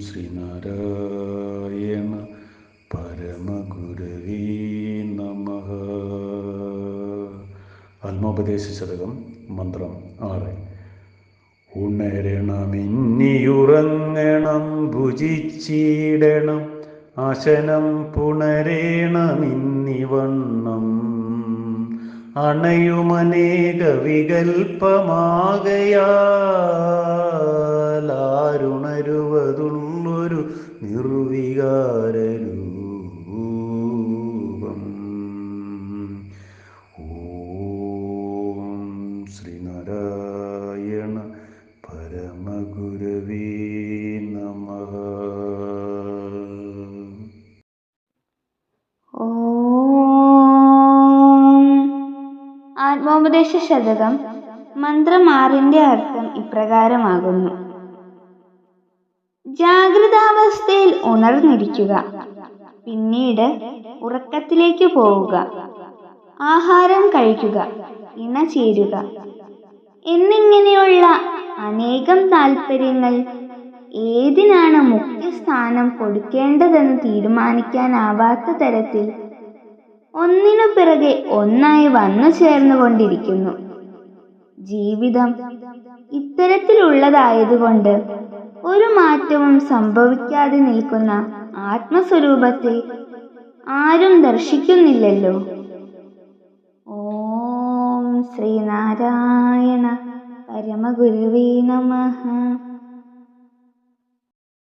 ശ്രീനാരായണ പരമഗുരവീ നമ. ആത്മോപദേശ ശതകം മന്ത്രം ആറ്. ഉണരണമിന്നിയുറങ്ങണം ഭുജിച്ചിടണം ആശനം പുണരേണം ഇന്നിവണ്ണം അണയുമനേക വികൽപ്പമാകയാ. വികൽപ്പമാകയാലാരുണരുവതുള്ളൊരു നിർവികാരൂപം ഓം ശ്രീനാരായണ പരമഗുരവേ നമ. ആത്മോപദേശ ശതകം മന്ത്രം ആറിന്റെ അർത്ഥം ഇപ്രകാരമാകുന്നു. ജാഗ്രതാവസ്ഥയിൽ ഉണർന്നിരിക്കുക പിന്നീട് ഉറക്കത്തിലേക്ക് പോവുക. ആഹാരം കഴിക്കുക. ഇണ ചേരുക. എന്നിങ്ങനെയുള്ള അനേകം താല്പര്യങ്ങൾ ഏതിനാണ് മുഖ്യസ്ഥാനം കൊടുക്കേണ്ടതെന്ന് തീരുമാനിക്കാനാവാത്ത തരത്തിൽ ഒന്നിനു പിറകെ ഒന്നായി വന്നു ചേർന്നുകൊണ്ടിരിക്കുന്നു. ജീവിതം ഇത്തരത്തിലുള്ളതായതുകൊണ്ട് ഒരു മാറ്റവും സംഭവിക്കാതെ നിൽക്കുന്ന ആത്മസ്വരൂപത്തെ ആരും ദർശിക്കുന്നില്ലല്ലോ. ഓം ശ്രീനാരായണ പരമഗുരുവേ നമഃ.